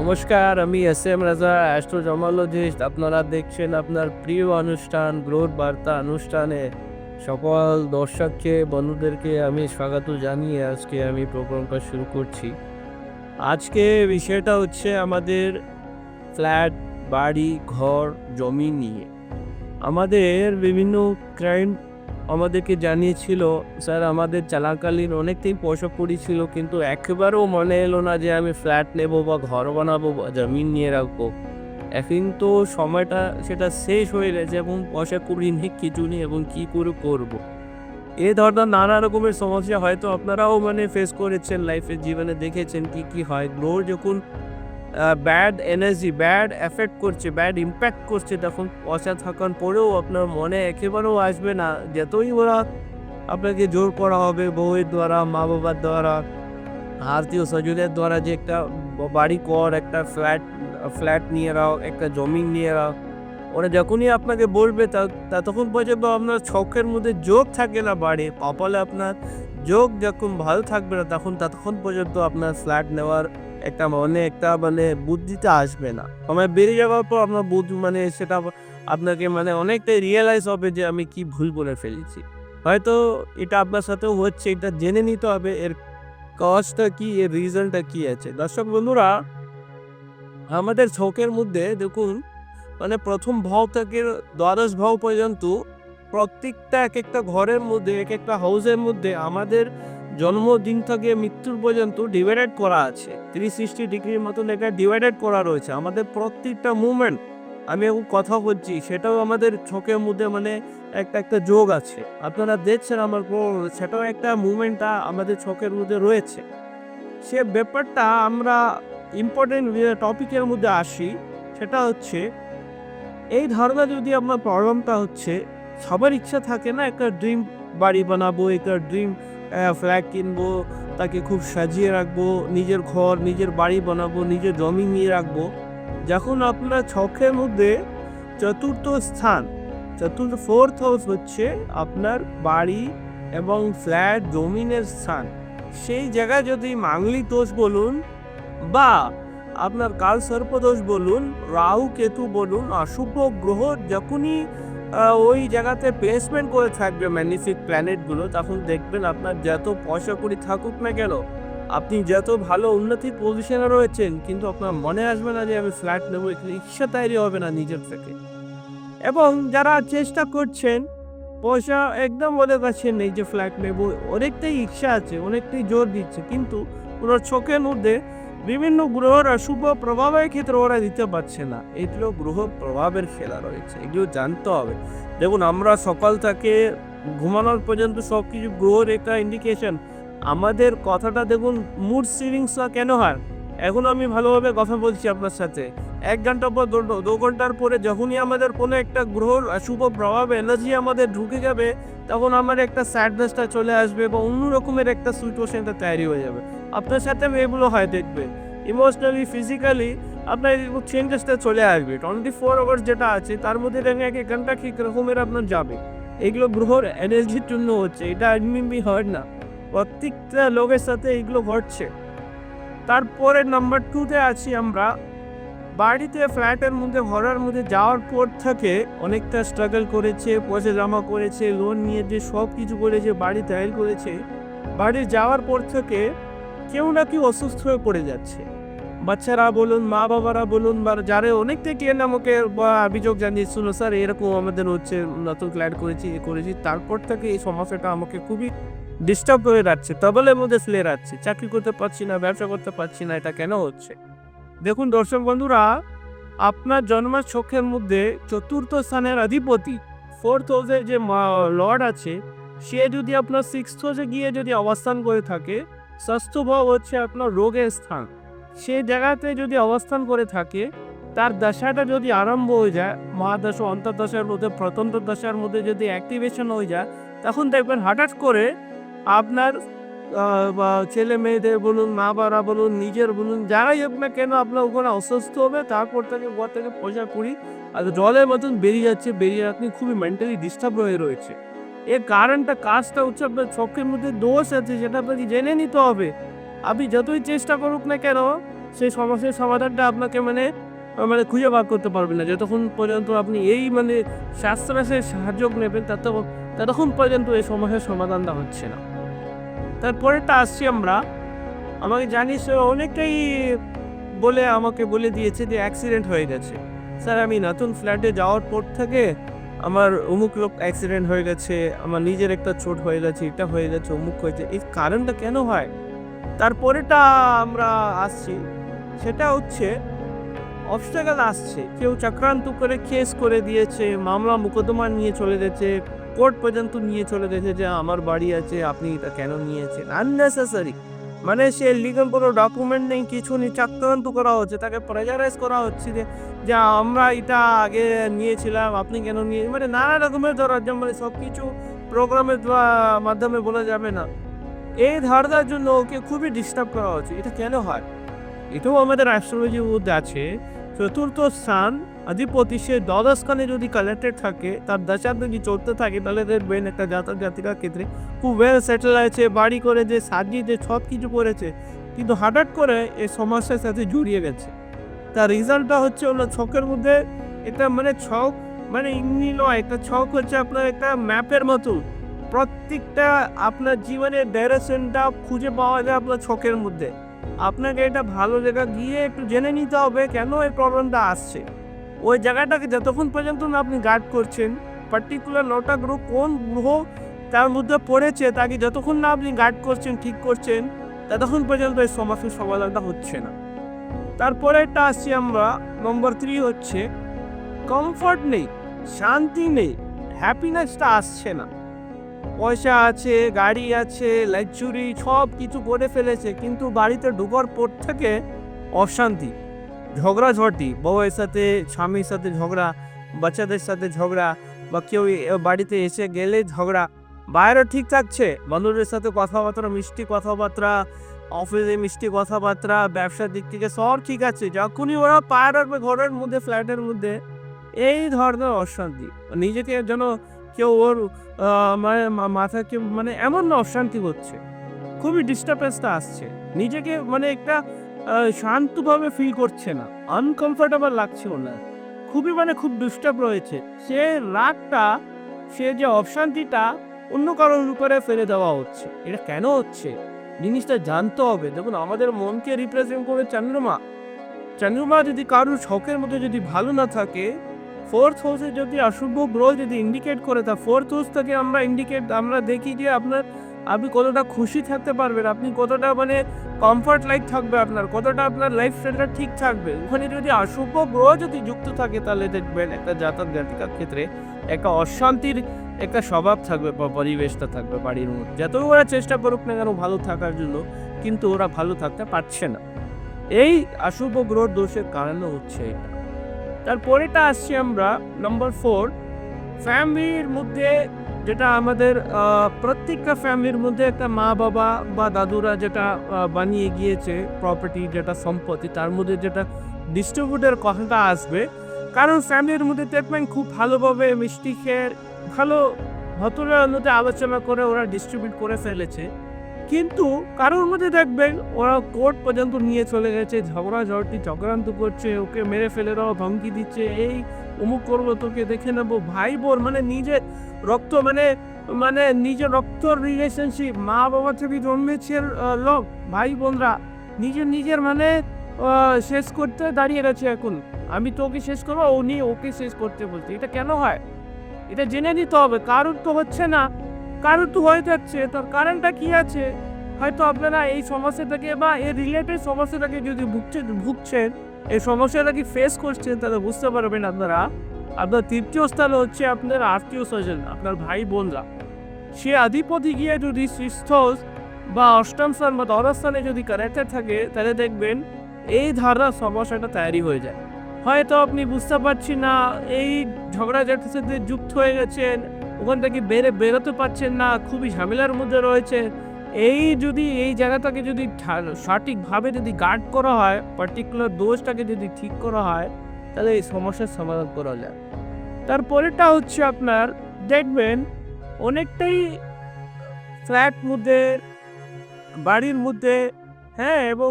নমস্কার, আমি S M রাজা, অ্যাস্ট্রোজমোলজিস্ট। আপনারা দেখছেন আপনার প্রিয় অনুষ্ঠান, গ্রোথ বার্তা অনুষ্ঠানে। সকল দর্শককে বন্ধুদেরকে আমি স্বাগত জানিয়ে আজকে আমি প্রোগ্রামটা শুরু করছি। আজকে বিষয়টা হচ্ছে আমাদের ফ্ল্যাট, বাড়ি, ঘর, জমি নিয়ে। আমাদের বিভিন্ন ক্লায়েন্ট আমাদেরকে জানিয়েছিল, স্যার, আমাদের চলাকালীন অনেকটাই পয়সা কড়ি ছিল কিন্তু একেবারেও মনে এলো না যে আমি ফ্ল্যাট নেব বা ঘর বানাবো বা জমিন নিয়ে রাখব এখন তো সময়টা সেটা শেষ হয়ে গেছে এবং পয়সা কড়ি নেই কিছু নেই এবং কী করে করব। এ ধরনের নানা রকমের সমস্যা হয়তো আপনারাও মানে ফেস করেছেন লাইফের জীবনে দেখেছেন কি কি হয় গ্লোর যখন ব্যাড এনার্জি ব্যাড এফেক্ট করছে ব্যাড ইম্প্যাক্ট করছে, তখন পয়সা থাকার পরেও আপনার মনে একেবারেও আসবে না। যতই ওরা আপনাকে জোর করা হবে, বউয়ের দ্বারা মা বাবার দ্বারা, আত্মীয় স্বজনের দ্বারা যে একটা বাড়ি কর একটা ফ্ল্যাট ফ্ল্যাট নিয়ে রাও একটা জমিন নিয়ে রাও ওরা যখনই আপনাকে বলবে তা তা তখন পর্যন্ত আপনার ছকের মধ্যে যোগ থাকে না বাড়ি কপালে আপনার যোগ যখন ভালো থাকবে না, তখন, ততক্ষণ পর্যন্ত আপনার ফ্ল্যাট নেওয়ার একটা মনে একটা মানে বুদ্ধিতে আসবে না। সময় বেরিয়ে যাওয়ার পর আপনার বুদ্ধ মানে সেটা আপনাকে মানে অনেকটাই রিয়েলাইজ হবে যে আমি কি ভুল বলে ফেলেছি। হয়তো এটা আপনার সাথেও হচ্ছে, এটা জেনে নিতে হবে, এর কজটা কি, এর রিজনটা কি আছে। দর্শক বন্ধুরা, আমাদের ছকের মধ্যে দেখুন মানে প্রথম ভাব থেকে দ্বাদশ ভাব পর্যন্ত প্রত্যেকটা এক একটা ঘরের মধ্যে, এক একটা হাউসের মধ্যে আমাদের জন্মদিন থেকে মৃত্যুর পর্যন্ত ডিভাইডেড করা আছে। থ্রি সিক্সটি ডিগ্রির মতন একটা ডিভাইডেড করা রয়েছে। আমাদের প্রত্যেকটা মুভমেন্ট আমি এখন কথা বলছি, সেটাও আমাদের ছকের মধ্যে মানে একটা একটা যোগ আছে। আপনারা দেখছেন আমার সেটাও একটা মুভমেন্টটা আমাদের ছকের মধ্যে রয়েছে। সে ব্যাপারটা আমরা ইম্পর্টেন্ট টপিকের মধ্যে আসি, সেটা হচ্ছে এই ধারণা যদি আপনার প্রবলেমটা হচ্ছে সবার ইচ্ছা থাকে না একটা ড্রিম বাড়ি বানাবো, একটা ড্রিম ফ্ল্যাট কিনবো, তাকে খুব সাজিয়ে রাখব, নিজের ঘর, নিজের বাড়ি বানাবো, নিজের জমি নিয়ে রাখব। যখন আপনার ছকের মধ্যে চতুর্থ স্থান, চতুর্থ ফোর্থ হাউস হচ্ছে আপনার বাড়ি এবং ফ্ল্যাট জমিনের স্থান। সেই জায়গায় যদি মাঙ্গলিক দোষ বলুন বা আপনার কাল সর্পদোষ বলুন, রাহু, কেতু বলুন অশুভ গ্রহ, যখনই ওই জায়গাতে প্লেসমেন্ট করে থাকবে ম্যাগনিফিক প্ল্যানেটগুলো তখন দেখবেন আপনার যত পয়সা কড়ি থাকুক না কেন, আপনি যত ভালো উন্নতির পজিশনে রয়েছেন, কিন্তু আপনার মনে আসবে না যে আমি ফ্ল্যাট নেব, এখানে ইচ্ছা তৈরি হবে না নিজের থেকে। এবং যারা চেষ্টা করছেন, পয়সা একদম ওদের কাছে নেই যে ফ্ল্যাট নেব। অনেকটাই ইচ্ছা আছে, অনেকটাই জোর দিচ্ছে, কিন্তু ওনার চোখের মধ্যে বিভিন্ন গ্রহের অশুভ প্রভাবের ক্ষেত্রে ওরা দিতে পারছে না। এগুলো গ্রহ প্রভাবের খেলা রয়েছে, এগুলো জানতে হবে। দেখুন, আমরা সকাল থেকে ঘুমানোর পর্যন্ত সব কিছু গ্রহের একটা ইন্ডিকেশন আমাদের কথাটা দেখুন মুড সিরিংসটা কেন হয়? এখন আমি ভালোভাবে কথা বলছি আপনার সাথে। এক ঘণ্টা পর দু- ঘণ্টার পরে যখনই আমাদের কোনো একটা গ্রহর শুভ প্রভাব এনার্জি আমাদের ঢুকে যাবে, তখন আমার একটা স্যাডনেসটা চলে আসবে বা অন্য রকমের একটা সিচুয়েশনটা তৈরি হয়ে যাবে। আপনার সাথে এগুলো হয় দেখবে। ইমোশনালি ফিজিক্যালি আপনার চেঞ্জেসটা চলে আসবে। টোয়েন্টি ফোর আওয়ার্স যেটা আছে, তার মধ্যে দেখেন এক এক ঘণ্টা ঠিক রকমের আপনার যাবে। এগুলো গ্রহর এনার্জির জন্য হচ্ছে, এটা এমনি হয় না। প্রত্যেকটা লোকের সাথে এগুলো ঘটছে। তারপরে নাম্বার টুতে আছি আমরা। বাড়িতে ফ্ল্যাটের মধ্যে ভরার মধ্যে যাওয়ার পর থেকে অনেকটা স্ট্রাগল করেছে, পয়সা জমা করেছে লোন নিয়ে যে সব কিছু করেছে, বাড়ি তৈরি করেছে। বাড়ি যাওয়ার পর থেকে কেউ না কেউ অসুস্থ হয়ে পড়ে যাচ্ছে। বাচ্চারা বলুন, মা বাবারা বলুন, বা যারা অনেকটা কেন আমাকে অভিযোগ জানিয়েছিল স্যার, এরকম আমাদের হচ্ছে নতুন ফ্ল্যাট করেছি, এ করেছি। তারপর থেকে এই সমস্যাটা আমাকে খুবই ডিস্টার্ব হয়ে যাচ্ছে টবলের মধ্যে ফেলে যাচ্ছে চাকরি করতে পারছি না, ব্যবসা করতে পারছি না, এটা কেন হচ্ছে? দেখুন দর্শক বন্ধুরা, আপনার জন্মের চোখের মধ্যে চতুর্থ স্থানের অধিপতি ফোর্থ হাউসে যে লর্ড আছে, সে যদি আপনার সিক্স হাউসে গিয়ে যদি অবস্থান করে থাকে, ষষ্ঠ ভাব হচ্ছে আপনার রোগের স্থান। সেই জায়গাতে যদি অবস্থান করে থাকে, তার দশাটা যদি আরম্ভ হয়ে যায় মহাদশা অন্তর্দশার মধ্যে প্রতন্ত দশার মধ্যে যদি অ্যাক্টিভেশন হয়ে যায়, তখন দেখবেন হঠাৎ করে আপনার ছেলে মেয়েদের বলুন, মা বাবা বলুন, নিজের বলুন, যারাই হোক না কেন আপনার ওখানে অসুস্থ হবে, তারপর থেকে ঘর থেকে পয়সা করি আর জলের মতন বেরিয়ে যাচ্ছে, বেরিয়ে আপনি খুবই মেন্টালি ডিস্টার্ব হয়ে রয়েছে। এর কারণটা, কাজটা হচ্ছে আপনার চোখের মধ্যে দোষ আছে, সেটা আপনাকে জেনে নিতে হবে। আপনি যতই চেষ্টা করুক না কেন, সেই সমস্যার সমাধানটা আপনাকে মানে মানে খুঁজে বার করতে পারবেন না। যতক্ষণ পর্যন্ত আপনি এই মানে শাস্ত্রাসের সাহায্য নেবেন, তত, ততক্ষণ পর্যন্ত এই সমস্যার সমাধানটা হচ্ছে না। তারপরেটা আসছি আমরা। আমাকে জানিস অনেকটাই বলে আমাকে বলে দিয়েছে যে অ্যাক্সিডেন্ট হয়ে গেছে। স্যার, আমি নতুন ফ্ল্যাটে যাওয়ার পর থেকে আমার অমুক লোক অ্যাক্সিডেন্ট হয়ে গেছে, আমার নিজের একটা চোট হয়ে গেছে, এটা হয়ে গেছে, অমুক হয়েছে এই কারণটা কেন হয়? তারপরেটা আমরা আসছি। সেটা হচ্ছে অবস্টাকেল আসছে। কেউ চক্রান্ত করে কেস করে দিয়েছে, মামলা মোকদ্দমা নিয়ে চলে গেছে কোর্ট পর্যন্ত নিয়ে চলে গেছে যে আমার বাড়ি আছে, আপনি এটা কেন নিয়েছেন? আননেসেসারি মানে সে লিগাল কোনো ডকুমেন্ট নেই, কিছু নেই, চক্রান্ত করা হচ্ছে, তাকে প্রেজারাইজ করা হচ্ছে যে যে আমরা এটা আগে নিয়েছিলাম, আপনি কেন নিয়ে? মানে নানা রকমের ধরার মানে সব কিছু প্রোগ্রামের মাধ্যমে বলা যাবে না। এই ধারণার জন্য ওকে খুবই ডিস্টার্ব করা হচ্ছে। এটা কেন হয়? এটাও আমাদের অ্যাস্ট্রোলজির মধ্যে আছে চতুর্থ স্থান অধিপতি সে দ্বাদশ স্থানে যদি কালেক্টেড থাকে, তার দশা যদি চলতে থাকে, তাহলে দেখবেন একটা জাতক জাতিকার ক্ষেত্রে খুব ওয়েল সেটেল আছে, বাড়ি করে যে সাজিয়ে সব কিছু করেছে, কিন্তু হঠাৎ করে এই সমস্যার সাথে জড়িয়ে গেছে। তার রেজাল্টটা হচ্ছে হলো ছকের মধ্যে এটা মানে ছক মানে এমনি নয়, একটা ছক হচ্ছে আপনার একটা ম্যাপের মতো। প্রত্যেকটা আপনার জীবনের ডাইরেকশনটা খুঁজে পাওয়া যায় আপনার ছকের মধ্যে। আপনাকে এটা ভালো জায়গা গিয়ে একটু জেনে নিতে হবে কেন এই প্রবলেমটা আসছে। ওই জায়গাটাকে যতক্ষণ পর্যন্ত না আপনি গার্ড করছেন পার্টিকুলার নটা গ্রহ কোন গ্রহ তার মধ্যে পড়েছে তাকে যতক্ষণ না আপনি গার্ড করছেন, ঠিক করছেন, ততক্ষণ পর্যন্ত এই সমস্যার সমাধানটা হচ্ছে না। তারপরে একটা আসছি আমরা নম্বর থ্রি হচ্ছে কমফর্ট নেই, শান্তি নেই হ্যাপিনেসটা আসছে না। পয়সা আছে, গাড়ি আছে লাইচুরি সব কিছু করে ফেলেছে, কিন্তু বাড়িতে ঢোকার পর থেকে অশান্তি ঝগড়াঝটি বউয়ের সাথে, স্বামীর সাথে ঝগড়া, বাচ্চাদের সাথে ঝগড়া বা কেউ বাড়িতে এসে গেলে ঝগড়া, বাইরে ঠিক থাকছে, বন্ধুদের সাথে কথাবার্তা, মিষ্টি কথাবার্তা অফিসে মিষ্টি কথাবার্তা, ব্যবসার দিক থেকে সব ঠিক আছে, যখনই ওরা পায়ে রাখবে ঘরের মধ্যে ফ্ল্যাটের মধ্যে, এই ধরনের অশান্তি, নিজেকে যেন কেউ ওর মানে মাথাকে মানে এমন না অশান্তি হচ্ছে। খুবই ডিস্টার্বেন্সটা আসছে। নিজেকে মানে একটা শান্তভাবে ফিল করছে না। আনকমফোর্টেবল লাগছে ওনার খুবই মানে খুব ডিস্টার্ব রয়েছে। সে রাগটা, সে যে অশান্তিটা অন্য কারোর উপরে ফেলে দেওয়া হচ্ছে। এটা কেন হচ্ছে? জিনিসটা জানতে হবে। দেখুন, আমাদের মনকে রিপ্রেজেন্ট করে চন্দ্রমা। চন্দ্রমা যদি কারোর শখের মধ্যে যদি ভালো না থাকে ফোর্থ হাউসে যদি অশুভ গ্রহ যদি ইন্ডিকেট করে, তা ফোর্থ হাউস থেকে আমরা ইন্ডিকেট আমরা দেখি যে আপনার, আপনি কতটা খুশি থাকতে পারবেন, আপনি কতটা মানে কমফর্ট লাইফ থাকবে আপনার, কতটা আপনার লাইফ স্টাইলটা ঠিক থাকবে। ওখানে যদি অশুভ গ্রহ যদি যুক্ত থাকে, তাহলে দেখবেন একটা জাতক জাতিকার ক্ষেত্রে একটা অশান্তির একটা স্বভাব থাকবে, বা পরিবেশটা থাকবে বাড়ির মধ্যে। যতই ওরা চেষ্টা করুক না কেন, ভালো থাকার জন্য, কিন্তু ওরা ভালো থাকতে পারছে না। এই অশুভ গ্রহ দোষের কারণে হচ্ছে এটা। তারপরেটা আসছি আমরা নম্বর ফোর ফ্যামিলির মধ্যে যেটা আমাদের প্রত্যেকটা ফ্যামিলির মধ্যে একটা মা বাবা বা দাদুরা যেটা বানিয়ে গিয়েছে প্রপার্টি যেটা সম্পত্তি, তার মধ্যে যেটা ডিস্ট্রিবিউটের কথাটা আসবে। কারণ ফ্যামিলির মধ্যে দেখবেন খুব ভালোভাবে মিষ্টি খেয়ে, ভালো ভদ্রের মধ্যে আলোচনা করে ওরা ডিস্ট্রিবিউট করে ফেলেছে। কিন্তু কারোর মধ্যে দেখবেন ওরা কোর্ট পর্যন্ত নিয়ে চলে গেছে, ঝগড়া ঝড়টি চক্রান্ত করছে, ওকে মেরে ফেলে দেওয়া ধমকি দিচ্ছে, এই অমুক করব, তোকে দেখে নেব ভাই বোন মানে নিজের রক্ত মানে মানে নিজের রক্ত রিলেশনশিপ মা বাবা থেকে জন্মেছে লোক ভাই বোনরা নিজের নিজের মানে শেষ করতে দাঁড়িয়ে গেছে এখন। আমি তোকে শেষ করব উনি ওকে শেষ করতে বলছে। এটা কেন হয়? এটা জেনে নিতে হবে কারোর তো হচ্ছে না কারোর তো হয়ে যাচ্ছে, তার কারণটা কি আছে? হয়তো আপনারা এই সমস্যাটাকে বা এই রিলেটেড সমস্যাটাকে যদি ভুগছেন ভুগছেন, এই সমস্যাটাকে ফেস করছেন, তাহলে বুঝতে পারবেন আপনারা। আপনার তৃতীয় স্থান হচ্ছে আপনার আত্মীয় স্বজন, আপনার ভাই বোনরা। সে আধিপতি গিয়ে যদি ষষ্ঠ বা অষ্টম স্থান বা দ্বাদশ স্থানে যদি কানেক্টেড থাকে, তাহলে দেখবেন এই ধারণার সমস্যাটা তৈরি হয়ে যায়। হয়তো আপনি বুঝতে পারছি না, এই ঝগড়া ঝাটির সাথে যুক্ত হয়ে গেছেন ওখান থেকে বেড়ে বেরোতে পারছেন না, খুবই ঝামেলার মধ্যে রয়েছে। এই যদি এই জায়গাটাকে যদি সঠিকভাবে যদি গার্ড করা হয় পার্টিকুলার দোষটাকে যদি ঠিক করা হয়, তাহলে এই সমস্যার সমাধান করা যায়। তারপরেটা হচ্ছে আপনার, দেখবেন অনেকটাই ফ্ল্যাট মধ্যে, বাড়ির মধ্যে হ্যাঁ এবং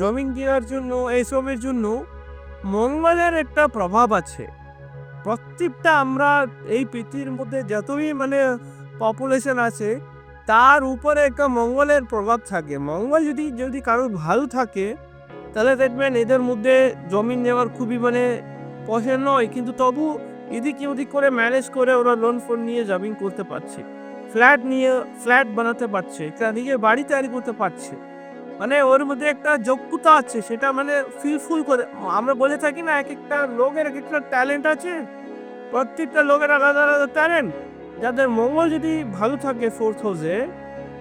জমিন কেনার জন্য, এইসবের জন্য মঙ্গলের একটা প্রভাব আছে। প্রত্যেকটা আমরা এই পৃথিবীর মধ্যে যতই মানে পপুলেশন আছে, তার উপরে একটা মঙ্গলের প্রভাব থাকে। মঙ্গল যদি যদি কারোর ভালো থাকে, তাহলে দেখবেন এদের মধ্যে জমিন নেওয়ার খুবই মানে পছন্দ নয়। কিন্তু তবু এদিক ওদিক করে ম্যানেজ করে ওরা লোন ফোন নিয়ে জমিন করতে পারছে। ফ্ল্যাট নিয়ে ফ্ল্যাট বানাতে পারছে। নিজের বাড়ি তৈরি করতে পারছে। মানে ওর মধ্যে একটা যোগ্যতা আছে, সেটা মানে ফিলফুল করে। আমরা বলে থাকি না এক একটা লোকের এক একটা ট্যালেন্ট আছে, প্রত্যেকটা লোকের আলাদা আলাদা ট্যালেন্ট যাদের মঙ্গল যদি ভালো থাকে ফোর্থ হাউসে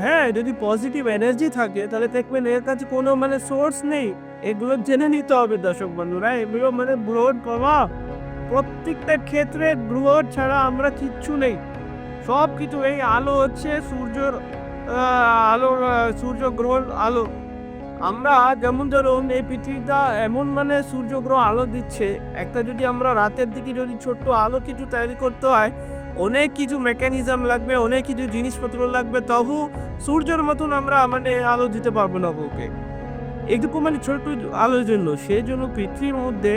হ্যাঁ যদি পজিটিভ এনার্জি থাকে, তাহলে দেখবেন এর কাছে কোনো মানে সোর্স নেই। এগুলো জেনে নিতে হবে দর্শক বন্ধুরা, এগুলো মানে ব্রোড প্রভাব। প্রত্যেকটা ক্ষেত্রে গ্রহ ছাড়া আমরা কিচ্ছু নেই। সব কিছু এই আলো হচ্ছে সূর্যর আলো সূর্য গ্রহণ আলো। আমরা যেমন ধরুন এই পৃথিবীটা এমন মানে সূর্য গ্রহ আলো দিচ্ছে, একটা যদি আমরা রাতের দিকে যদি ছোট্ট আলো কিছু তৈরি করতে হয়, অনেক কিছু মেকানিজম লাগবে, অনেক কিছু জিনিসপত্র লাগবে, তবু সূর্যের মতন আমরা মানে আলো দিতে পারব না ওকে এইটুকু মানে ছোট্ট আলোর জন্য সেই জন্য পৃথিবীর মধ্যে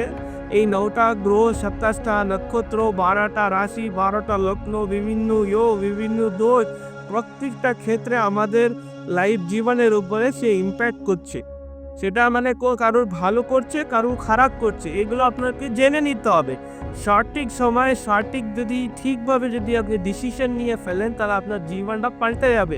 এই নটা গ্রহ, সাতাশটা নক্ষত্র, বারোটা রাশি, বারোটা লগ্ন, বিভিন্ন ইয়, বিভিন্ন দোষ, প্রত্যেকটা ক্ষেত্রে আমাদের লাইফ জীবনের উপরে সে ইম্প্যাক্ট করছে। সেটা মানে কারোর ভালো করছে, কারোর খারাপ করছে, এগুলো আপনাকে জেনে নিতে হবে। সঠিক সময়ে সঠিক যদি, ঠিকভাবে যদি আপনি ডিসিশন নিয়ে ফেলেন, তাহলে আপনার জীবনটা পাল্টে যাবে।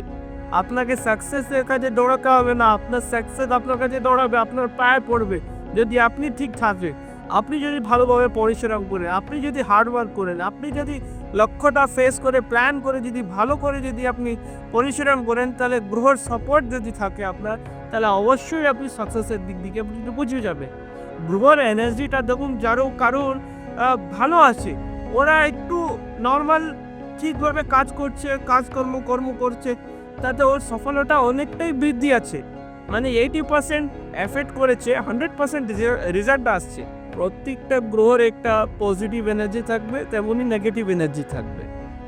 আপনাকে সাকসেসের কাছে দৌড়াতে হবে না, আপনার সাকসেস আপনার কাছে দৌড়াবে, আপনার পায়ে পড়বে, যদি আপনি ঠিক থাকবেন আপনি যদি ভালোভাবে পরিশ্রম করেন, আপনি যদি হার্ডওয়ার্ক করেন, আপনি যদি লক্ষ্যটা ফেস করে প্ল্যান করে যদি, ভালো করে যদি আপনি পরিশ্রম করেন, তাহলে গ্রহর সাপোর্ট যদি থাকে আপনার, তাহলে অবশ্যই আপনি সাকসেসের দিক দিকে আপনি বুঝে যাবে গ্রহর এনার্জিটা দেখুন, যারও কারোর ভালো আছে। ওরা একটু নর্মাল ঠিকভাবে কাজ করছে, কাজকর্ম, কর্ম করছে, তাতে ওর সফলতা অনেকটাই বৃদ্ধি আছে। মানে এইটি পার্সেন্ট এফেক্ট করেছে হান্ড্রেড পার্সেন্ট রেজাল্ট আসছে। প্রত্যেকটা গ্রহর একটা পজিটিভ এনার্জি থাকবে তেমনই নেগেটিভ এনার্জি থাকবে।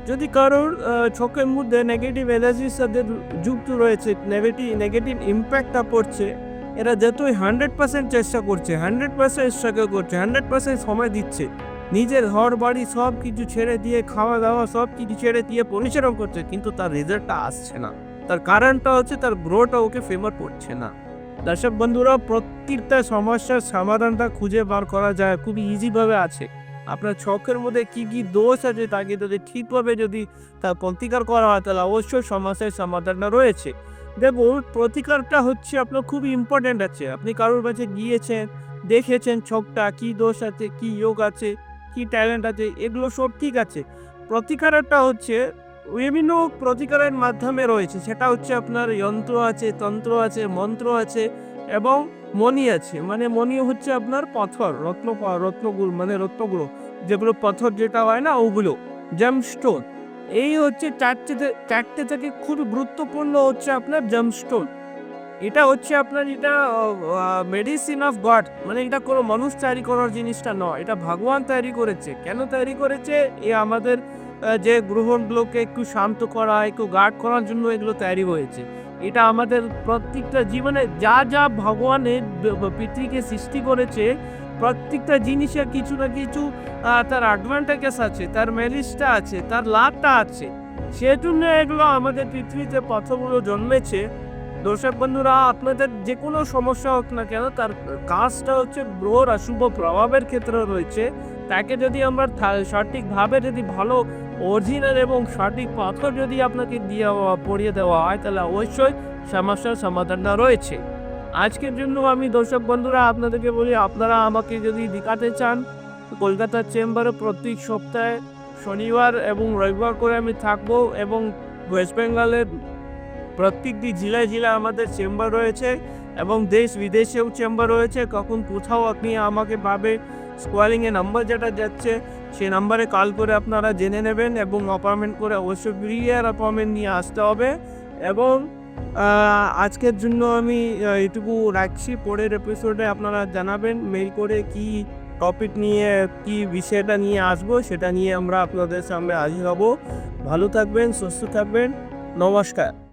যদি কারোর চোখের মধ্যে নেগেটিভ এনার্জির সাথে যুক্ত রয়েছে নেগেটিভ নেগেটিভ ইম্প্যাক্টটা পড়ছে, এরা যতই হান্ড্রেড পার্সেন্ট চেষ্টা করছে হান্ড্রেড পার্সেন্ট স্ট্রাগল করছে হান্ড্রেড পার্সেন্ট সময় দিচ্ছে, নিজের ঘর, বাড়ি সব কিছু ছেড়ে দিয়ে খাওয়া দাওয়া সব কিছু ছেড়ে দিয়ে পরিশ্রম করছে, কিন্তু তার রেজাল্টটা আসছে না। তার কারণটা হচ্ছে তার গ্রোটা ওকে ফেভার করছে না। দর্শক বন্ধুরা প্রত্যেকটা সমস্যার সমাধানটা খুঁজে বার করা যায় খুব ইজিভাবে আছে। আপনার চোখের মধ্যে কি কি দোষ আছে তাকে যদি ঠিকভাবে যদি তার প্রতিকার করা হয়, তাহলে অবশ্যই সমস্যার সমাধানটা রয়েছে। দেখুন, প্রতিকারটা হচ্ছে আপনার খুব ইম্পর্ট্যান্ট আছে। আপনি কারোর কাছে গিয়েছেন, দেখেছেন চোখটা, কি দোষ আছে, কি যোগ আছে, কি ট্যালেন্ট আছে, এগুলো সব ঠিক আছে। প্রতিকারটা হচ্ছে বিভিন্ন প্রতিকারের মাধ্যমে রয়েছে। সেটা হচ্ছে আপনার যন্ত্র আছে, তন্ত্র আছে, মন্ত্র আছে এবং মণি আছে। মানে মণি হচ্ছে আপনার পাথর, রত্ন রত্নগুলো মানে রত্নগুলো যেগুলো পাথর যেটা হয় না, ওগুলো জেমস্টোন এই হচ্ছে চারটে চারটে থেকে খুব গুরুত্বপূর্ণ হচ্ছে আপনার জেমস্টোন এটা হচ্ছে আপনার এটা মেডিসিন অফ গড মানে এটা কোনো মানুষ তৈরি করার জিনিসটা নয়। এটা ভগবান তৈরি করেছে। কেন তৈরি করেছে? এ আমাদের যে গ্রহণগুলোকে একটু শান্ত করা, একটু গার্ড করার জন্য এগুলো তৈরি হয়েছে। এটা আমাদের প্রত্যেকটা জীবনে যা যা ভগবানের পৃথিবীকে সৃষ্টি করেছে, প্রত্যেকটা জিনিসের কিছু না কিছু তার অ্যাডভান্টেজেস আছে, তার মেরিটসটা আছে, তার লাভটা আছে। সেজন্য এগুলো আমাদের পৃথিবীতে পথগুলো জন্মেছে। দর্শক বন্ধুরা, আপনাদের যে কোনো সমস্যা হোক না কেন, তার কাজটা হচ্ছে গ্রহর অশুভ প্রভাবের ক্ষেত্রে রয়েছে। তাকে যদি আমরা সঠিকভাবে যদি ভালো অরিজিনাল এবং সঠিক পাথর যদি আপনাকে দিয়ে পড়িয়ে দেওয়া হয়, তাহলে অবশ্যই সমস্যার সমাধানটা রয়েছে। আজকের জন্য আমি দর্শক বন্ধুরা আপনাদেরকে বলি, আপনারা আমাকে যদি দেখাতে চান কলকাতার চেম্বারে প্রত্যেক সপ্তাহে শনিবার এবং রবিবার করে আমি থাকব এবং ওয়েস্ট বেঙ্গলের প্রত্যেকটি জেলায় জেলায় আমাদের চেম্বার রয়েছে এবং দেশ বিদেশেও চেম্বার রয়েছে। কখন কোথাও আপনি আমাকে পাবে, স্কোয়ারিংয়ে নাম্বার যেটা যাচ্ছে সেই নাম্বারে কল করে আপনারা জেনে নেবেন এবং অ্যাপয়েন্টমেন্ট করে অবশ্যই প্রিয়ার অ্যাপয়েন্টমেন্ট নিয়ে আসতে হবে এবং আজকের জন্য আমি এটুকু রাখছি। পরের এপিসোডে আপনারা জানাবেন মেল করে কি টপিক নিয়ে, কি বিষয়টা নিয়ে আসব সেটা নিয়ে আমরা আপনাদের সামনে হাজির হব। ভালো থাকবেন, সুস্থ থাকবেন, নমস্কার।